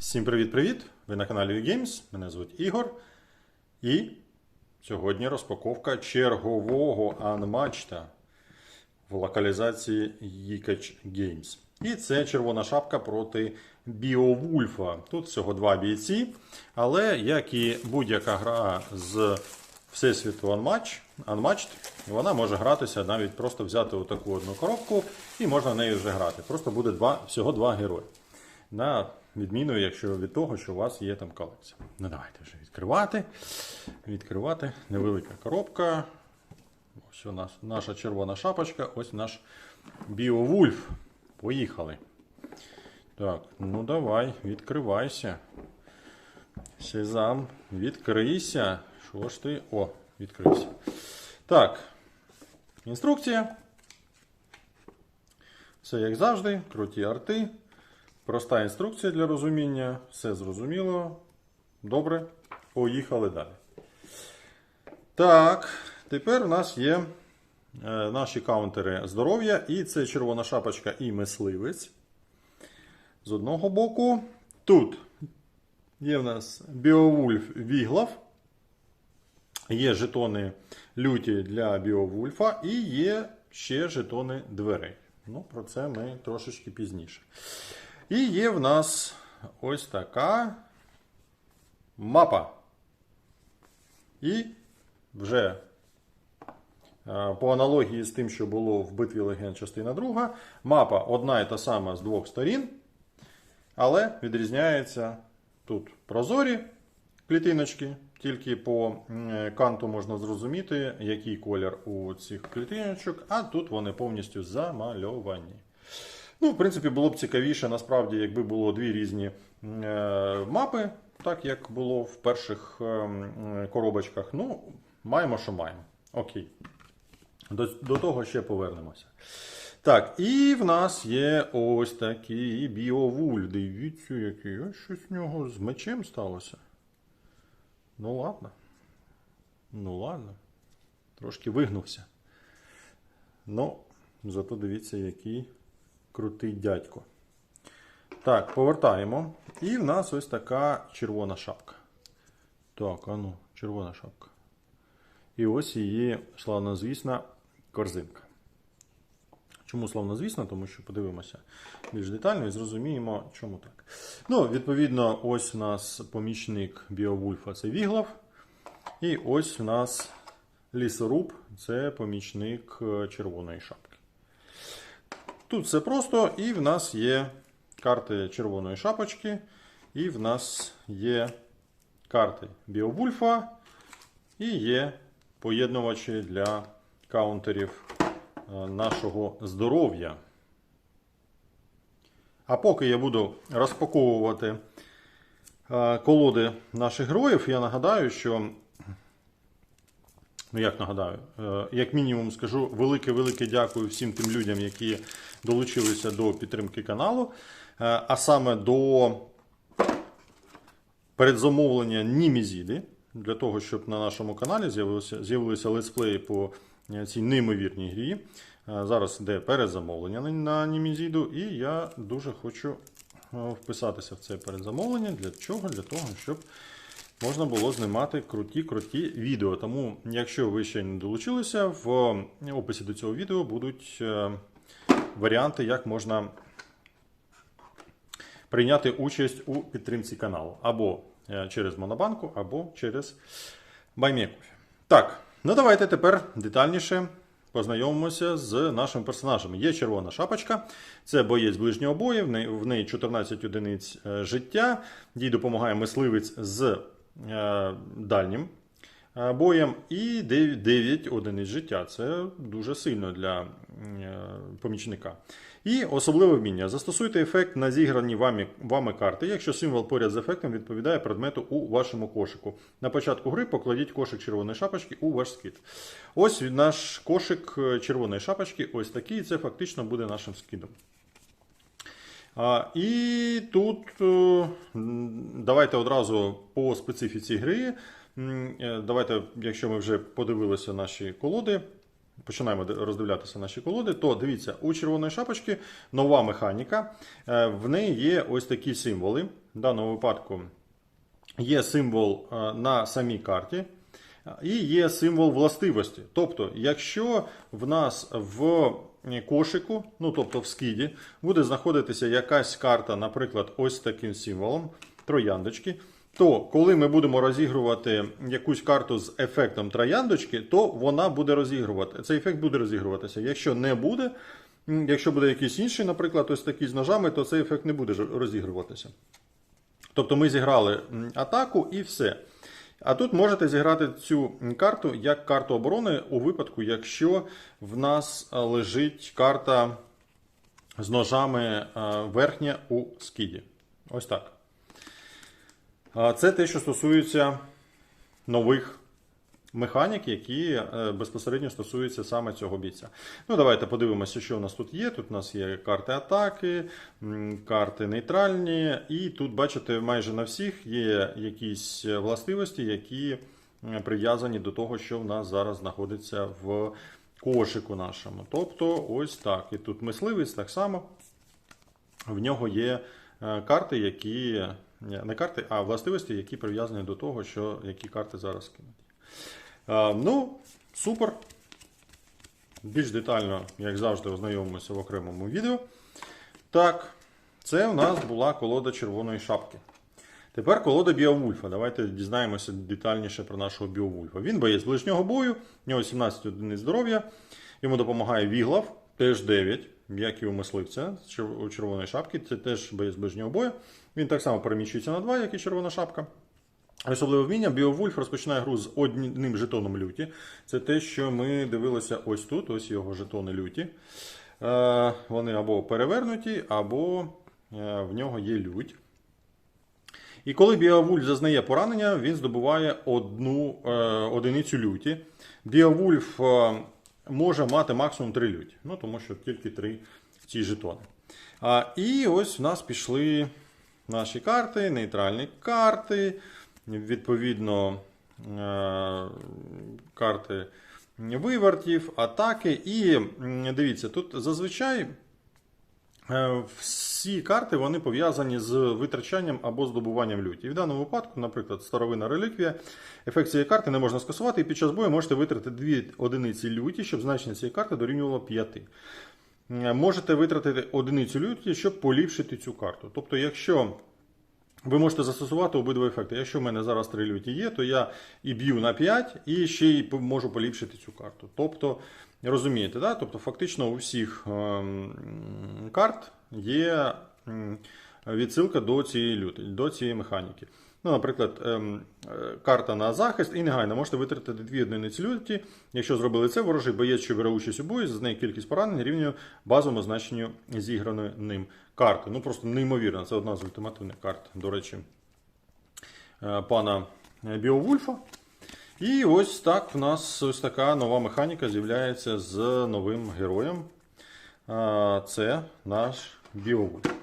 Всім привіт-привіт! Ви на каналі UGames. Мене звуть Ігор. І сьогодні розпаковка чергового анмачта в локалізації Yikaч Games. І це червона шапка проти Біовульфа. Тут всього два бійці. Але як і будь-яка гра з Всесвіту Unmatch, Unmatched, вона може гратися навіть просто взяти отаку одну коробку і можна нею вже грати. Просто буде два, всього два герої. На відміну, якщо від того, що у вас є там колекція. Ну давайте вже відкривати. Відкривати. Невелика коробка. Ось у нас наша червона шапочка, ось наш Біовульф. Поїхали. Так, ну давай, відкривайся. Сезам, відкрийся. Що ж ти? О, відкрився. Так. Інструкція. Все як завжди, круті арти. Проста інструкція для розуміння. Все зрозуміло. Добре. Поїхали далі. Так, тепер у нас є е, наші каунтери здоров'я. І це червона шапочка і мисливець. З одного боку. Тут є в нас Біовульф Віглав. Є жетони люті для Біовульфа і є ще жетони дверей. Ну, про це ми трошечки пізніше. І є в нас ось така мапа. І вже е, по аналогії з тим, що було в битві легенд частина 2, мапа одна і та сама з двох сторін, але відрізняється тут прозорі клітиночки. Тільки по канту можна зрозуміти, який колір у цих клітиночок, а тут вони повністю замальовані. Ну, в принципі, було б цікавіше, насправді, якби було дві різні е, мапи, так як було в перших е, коробочках. Ну, маємо, що маємо. Окей. До, до того ще повернемося. Так, і в нас є ось такий біовуль. Дивіться, який. Ось щось в нього з мечем сталося. Ну ладно. Ну ладно. Трошки вигнувся. Ну, зато дивіться, який крутий дядько. Так, повертаємо. І в нас ось така червона шапка. Так, а ну, червона шапка. І ось її славнозвісна корзинка. Чому славнозвісна? Тому що подивимося більш детально і зрозуміємо, чому так. Ну, відповідно, ось у нас помічник Біовульфа це Віглав. І ось у нас лісоруб це помічник е, червоної шапки. Тут все просто, і в нас є карти червоної шапочки, і в нас є карти Біовульфа, і є поєднувачі для каунтерів е, нашого здоров'я. А поки я буду розпаковувати е, колоди наших героїв, я нагадаю, що. Ну, як нагадаю, е, як мінімум скажу велике-велике дякую всім тим людям, які долучилися до підтримки каналу, е, а саме до передзамовлення Німізіди, для того, щоб на нашому каналі з'явилися летсплеї по е, цій неймовірній грі. Зараз йде передзамовлення на- Німізіду, і я дуже хочу вписатися в це передзамовлення. Для чого? Для того, щоб можна було знімати круті-круті відео. Тому, якщо ви ще не долучилися, в описі до цього відео будуть е, варіанти, як можна прийняти участь у підтримці каналу. Або е, через Монобанку, або через Баймєкофі. Так, ну давайте тепер детальніше познайомимося з нашими персонажами. Є червона шапочка, це боєць ближнього бою, в неї, 14 одиниць е, життя. Їй допомагає мисливець з дальнім е, боєм і 9, 9 одиниць життя. Це дуже сильно для е, помічника. І особливе вміння. Застосуйте ефект на зіграні вами, вами карти, якщо символ поряд з ефектом відповідає предмету у вашому кошику. На початку гри покладіть кошик червоної шапочки у ваш скид. Ось наш кошик е, червоної шапочки, ось такий. Це фактично буде нашим скидом. І тут е, давайте одразу по специфіці гри. Е, Давайте, якщо ми вже подивилися наші колоди, починаємо роздивлятися наші колоди, то дивіться, у червоної шапочки нова механіка. Е, В неї є ось такі символи. В даному випадку є символ на самій карті. І є символ властивості. Тобто, якщо в нас в кошику, ну тобто в скиді, буде знаходитися якась карта, наприклад, ось таким символом трояндочки, то коли ми будемо розігрувати якусь карту з ефектом трояндочки, то вона буде розігрувати. Цей ефект буде розігруватися. Якщо не буде, якщо буде якийсь інший, наприклад, ось такий з ножами, то цей ефект не буде розігруватися. Тобто ми зіграли атаку і все. А тут можете зіграти цю карту як карту оборони у випадку, якщо в нас лежить карта з ножами е, верхня у скіді. Ось так. Це те, що стосується нових механік, які е, безпосередньо стосуються саме цього бійця. Ну, давайте подивимося, що у нас тут є. Тут у нас є карти атаки, карти нейтральні, і тут, бачите, майже на всіх є якісь властивості, які е, прив'язані до того, що в нас зараз знаходиться в кошику нашому. Тобто, ось так. І тут мисливець так само. В нього є е, карти, які. Не карти, а властивості, які прив'язані до того, що які карти зараз кинуті. Ну, супер. Більш детально, як завжди, ознайомимося в окремому відео. Так, це у нас була колода червоної шапки. Тепер колода Біовульфа. Давайте дізнаємося детальніше про нашого Біовульфа. Він боєць ближнього бою, у нього 17 одиниць здоров'я. Йому допомагає Віглав, теж 9, як і у мисливця у червоної шапки. Це теж боєць ближнього бою. Він так само переміщується на 2, як і червона шапка. Особливе вміння, Біовульф розпочинає гру з одним жетоном люті. Це те, що ми дивилися ось тут, ось його жетони люті. Е, Вони або перевернуті, або е, в нього є лють. І коли Біовульф зазнає поранення, він здобуває одну е, одиницю люті. Біовульф може мати максимум 3 люті, ну тому що тільки 3 ці жетони. І ось в нас пішли наші карти, нейтральні карти, відповідно, е, карти вивертів, атаки. І дивіться, тут зазвичай. Е, Всі карти вони пов'язані з витрачанням або здобуванням люті. І в даному випадку, наприклад, старовина реліквія, ефект цієї карти не можна скасувати, і під час бою можете витратити 2 одиниці люті, щоб значення цієї карти дорівнювало 5. Е, Можете витратити одиницю люті, щоб поліпшити цю карту. Тобто, якщо ви можете застосувати обидва ефекти. Якщо в мене зараз три люті є, то я і б'ю на 5, і ще й можу поліпшити цю карту. Тобто, розумієте, да? тобто, фактично у всіх ем, карт є відсилка до цієї люти, до цієї механіки. Ну, наприклад, ем, е, карта на захист і негайно можете витратити дві одиниці люті. Якщо зробили це, ворожий боєць, що бере участь у бою, з неї кількість поранень рівнює базовому значенню зіграної ним карти. Ну просто неймовірно. Це одна з ультимативних карт, до речі, е, пана Біовульфа. І ось так в нас ось така нова механіка з'являється з новим героєм. Це наш Біовульф.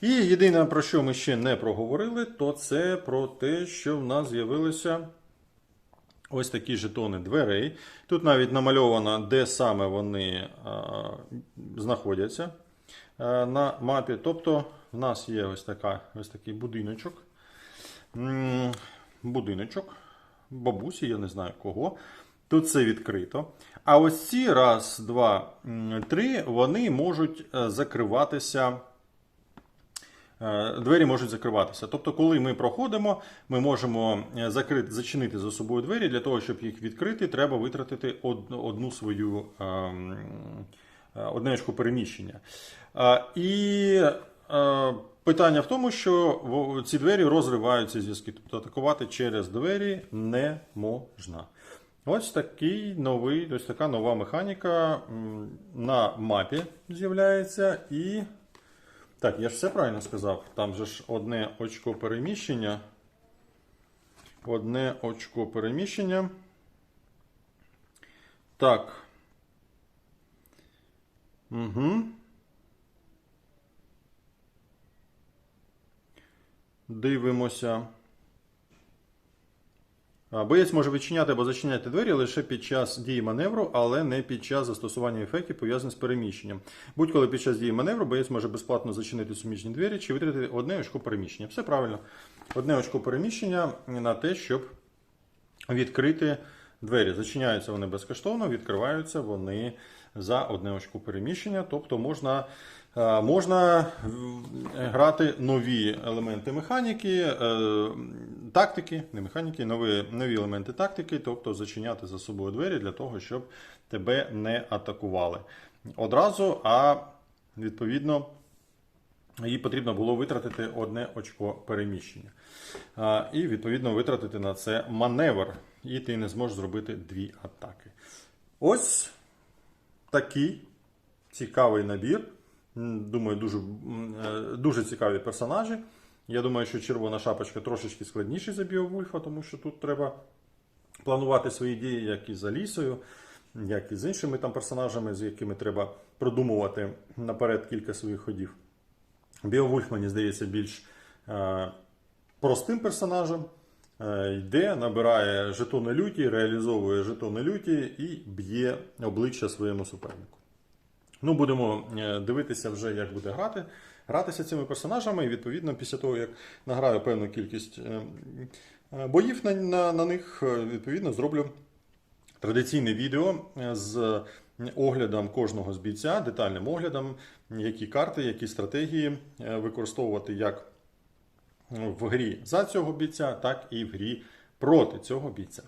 І єдине, про що ми ще не проговорили, то це про те, що в нас з'явилися ось такі жетони дверей. Тут навіть намальовано, де саме вони а, знаходяться а, на мапі. Тобто, в нас є ось, така, ось такий будиночок. Будиночок бабусі, я не знаю кого. Тут все відкрито. А ось ці раз, два, три, вони можуть е, закриватися. Е, Двері можуть закриватися. Тобто, коли ми проходимо, ми можемо е, закрити, зачинити за собою двері. Для того, щоб їх відкрити, треба витратити одну свою ем, е, одне очко переміщення. І питання в тому, що ці двері розривають ці зв'язки. Тобто атакувати через двері не можна. Ось такий новий, ось така нова механіка на мапі з'являється. І так, я ж все правильно сказав. Там же ж одне очко переміщення. Одне очко переміщення. Так. Угу. Дивимося. Боєць може відчиняти або зачиняти двері лише під час дії маневру, але не під час застосування ефектів, пов'язаних з переміщенням. Будь-коли під час дії маневру боєць може безплатно зачинити суміжні двері чи витратити одне очко переміщення. Все правильно. Одне очко переміщення на те, щоб відкрити двері. Зачиняються вони безкоштовно, відкриваються вони за одне очко переміщення. Тобто можна, можна е, грати нові елементи механіки, е, тактики, не механіки, нові, нові елементи тактики, тобто зачиняти за собою двері для того, щоб тебе не атакували одразу, а відповідно. Їй потрібно було витратити одне очко переміщення. І, відповідно, витратити на це маневр. І ти не зможеш зробити дві атаки. Ось такий цікавий набір. Думаю, дуже, е, дуже цікаві персонажі. Я думаю, що червона шапочка трошечки складніший за Біовульфа, тому що тут треба планувати свої дії, як і з Алісою, як і з іншими там персонажами, з якими треба продумувати наперед кілька своїх ходів. Біовульф, мені здається, більш е, простим персонажем. Е, йде, набирає жетони люті, реалізовує жетони люті і б'є обличчя своєму супернику. Ну, будемо е, дивитися вже, як буде грати, гратися цими персонажами. І відповідно, після того, як награю певну кількість е, е, боїв на, на, на них, відповідно, зроблю традиційне відео з оглядом кожного з бійця, детальним оглядом, які карти, які стратегії використовувати як в грі за цього бійця, так і в грі проти цього бійця.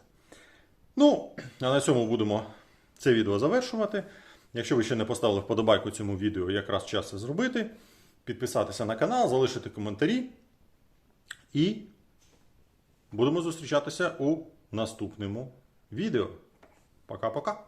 Ну, а на цьому будемо це відео завершувати. Якщо ви ще не поставили вподобайку цьому відео, якраз час це зробити. Підписатися на канал, залишити коментарі. І будемо зустрічатися у наступному відео. Пока-пока.